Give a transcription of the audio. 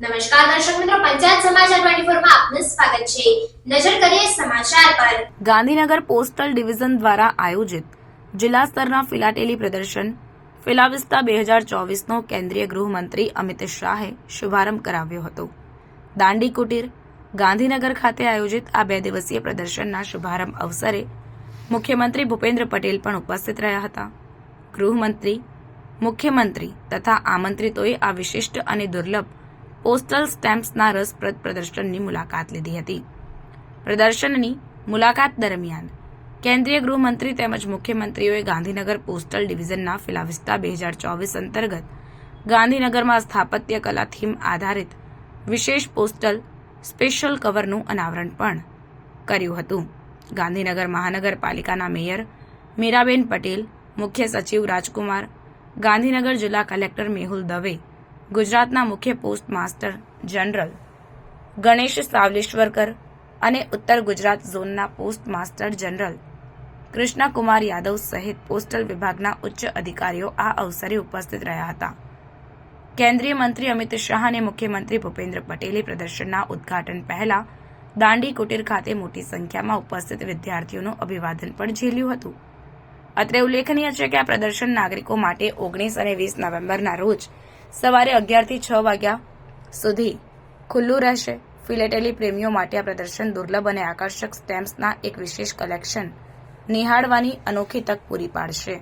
નમસ્કાર દર્શક મિત્રો, પંચાયત સમાચાર 24 માં આપનું સ્વાગત છે. નજર કરીએ સમાચાર પર. ગાંધીનગર પોસ્ટલ ડિવિઝન દ્વારા આયોજિત જિલ્લા સ્તરના ફિલાટેલી પ્રદર્શન ફિલાવિસ્તા બે હજાર ચોવીસનો કેન્દ્રીય ગૃહમંત્રી અમિત શાહે શુભારંભ કરાવ્યો હતો. દાંડી કુટીર, ગાંધીનગર ખાતે આયોજિત આ બે દિવસીય પ્રદર્શનના શુભારંભ અવસરે મુખ્યમંત્રી ભૂપેન્દ્ર પટેલ પણ ઉપસ્થિત રહ્યા હતા. ગૃહમંત્રી, મુખ્યમંત્રી તથા આમંત્રિતોએ આ વિશિષ્ટ અને દુર્લભ પોસ્ટલ સ્ટેમ્પ્સના રસપ્રદ પ્રદર્શનની મુલાકાત લીધી હતી. પ્રદર્શનની મુલાકાત દરમિયાન કેન્દ્રીય ગૃહમંત્રી તેમજ મુખ્યમંત્રીઓએ ગાંધીનગર પોસ્ટલ ડિવિઝનના ફિલાવિસ્તા બે હજાર ચોવીસ અંતર્ગત ગાંધીનગરમાં સ્થાપત્ય કલા થીમ આધારિત વિશેષ પોસ્ટલ સ્પેશિયલ કવરનું અનાવરણ પણ કર્યું હતું. ગાંધીનગર મહાનગરપાલિકાના મેયર મીરાબેન પટેલ, મુખ્ય સચિવ રાજકુમાર, ગાંધીનગર જિલ્લા કલેક્ટર મેહુલ દવે ગુજરાતના મુખ્ય post master general Ganesh Savleshwarkar અને ઉત્તર ગુજરાત ઝોનના post master general Krishnakumar Yadav સહિત પોસ્ટલ વિભાગના ઉચ્ચ અધિકારીઓ આ અવસરે ઉપસ્થિત રહ્યા હતા. કેન્દ્રીય મંત્રી અમિત શાહ અને મુખ્યમંત્રી ભૂપેન્દ્ર પટેલે પ્રદર્શનના ઉદ્ઘાટન પહેલા દાંડી કુટીર ખાતે મોટી સંખ્યામાં ઉપસ્થિત વિદ્યાર્થીઓનું અભિવાદન પણ ઝીલ્યું હતું. અત્રે ઉલ્લેખનીય છે કે આ પ્રદર્શન નાગરિકો માટે ઓગણીસ અને વીસ નવેમ્બરના રોજ સવારે અગિયારથી છ વાગ્યા સુધી ખુલ્લું રહેશે. ફિલેટેલી પ્રેમીઓ માટે આ પ્રદર્શન દુર્લભ અને આકર્ષક સ્ટેમ્પ્સના એક વિશેષ કલેક્શન નિહાળવાની અનોખી તક પૂરી પાડશે.